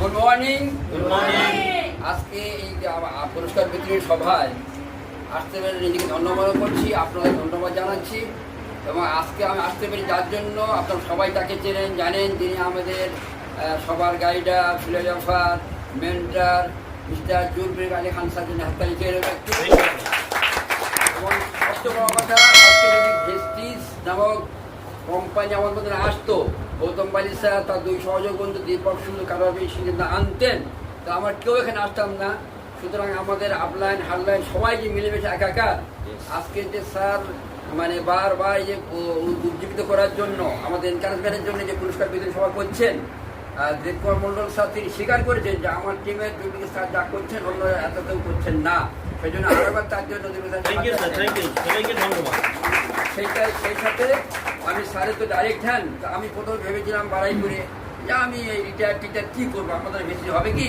Good morning Good morning. আজকে এই যে পুরস্কার বিতরণী সভায় আসতে পেরে নিজেকে ধন্যবাদ করছি আপনাদের ধন্যবাদ জানাচ্ছি এবং আজকে আমি আসতে পেরে যার জন্য আপনারা সবাই তাকে চেনেন জানেন। তিনি আমাদের সবার guider philosopher mentor mister জুলবির Ali Khan সাজিন হাততালি চেয়ে এবং সবচেয়ে বড় কথা নামক কোম্পানি আমার মধ্যে আসতো। গৌতম বালি স্যার তার দুই সহযোগ বন্ধু দীপক সুন্দর সিংহ না আনতেন। তা আমার কেউ এখানে আসতাম না। সুতরাং আমাদের আপলাইন হারলাইন সবাই যে মিলেমিশে একাকার? আজকে যে স্যার মানে বারবার যে উজ্জীবিত করার জন্য আমাদের এনকারেজমেন্টের জন্য যে পুরস্কার বিতরণ সভা করছেন আর দেবকুমার মন্ডল স্যার তিনি স্বীকার করেছেন যে আমার টিমের দুটি স্যার যা করছেন অন্য এত কেউ করছেন না। সেই জন্য আরেকবার তার জন্য সবাইকে সেইটাই সেই সাথে আমি স্যারের তো ডাইরেক্ট হ্যান তা আমি প্রথমে ভেবেছিলাম বাড়াই করে, যে আমি এই রিটায়ার টিচার কী করব আমাদের বেশি হবে কি?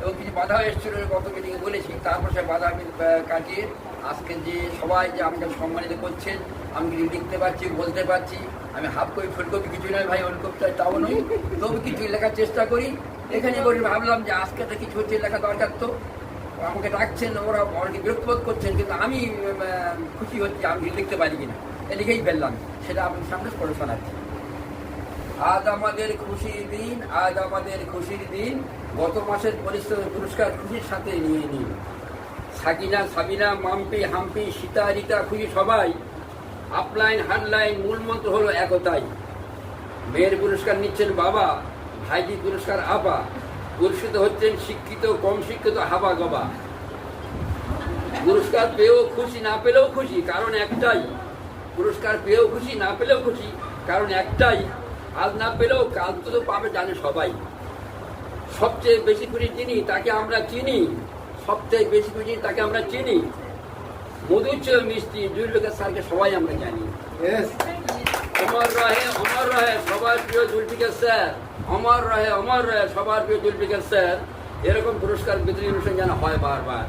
এবং কিছু বাধা এসেছিল গত মিটিংয়ে বলেছি। তারপর সে বাধা আমি কাটিয়ে আজকে যে সবাই যে আমাকে সম্মানিত করছেন, আমি কিছু লিখতে পারছি, বলতে পারছি। আমি হাফ কপি ফুল কপি কিছু নয় ভাই ওল কপিটা তাও নই তবু কিছু লেখার চেষ্টা করি। এখানে বলি, ভাবলাম যে আজকে তো কিছু হচ্ছে, লেখা দরকার তো। আমাকে ডাকছেন, ওরা অনেকে বিরক্ত করছেন, কিন্তু আমি খুশি হচ্ছি, আমি লিখতে পারি কিনা। লিখেই ফেললাম। সেটা আপনার সামনে পড়ে শোনাচ্ছি। আজ আমাদের খুশির দিন, আজ আমাদের খুশির দিন। গত মাসের পরিশ্রম পুরস্কার খুশির সাথে নিয়ে নিন। সাকিনা, সাবিনা, মাম্পি, হাম্পি, সীতা, রিতা, খুশি সবাই। আপলাইন, হানলাইন, মূল মন্ত্র হলো একতাই। মেয়ের পুরস্কার নিচ্ছেন বাবা, ভাইজি পুরস্কার আপা। পুরস্কৃত হচ্ছেন শিক্ষিত, কম শিক্ষিত হাবা গবা। পুরস্কার পেয়েও খুশি, না পেলেও খুশি, কারণ একটাই। পুরস্কার পেয়েও খুশি না পেলেও খুশি কারণ একটাই আজ না পেলেও কাল তো তো পাবে জানে সবাই। সবচেয়ে বেশি খুশি যিনি তাকে আমরা চিনি। সবচেয়ে বেশি খুশি তাকে আমরা চিনি। মধুর চেয়ে মিষ্টি দুই লোকের স্যারকে সবাই আমরা জানি। অমর রহে অমর রহে সবার প্রিয় জুলফিকার স্যার। অমর রহে অমর রহে সবার প্রিয় জুলফিকার স্যার। এরকম পুরস্কার বিতরণী অনুষ্ঠান যেন হয় বারবার.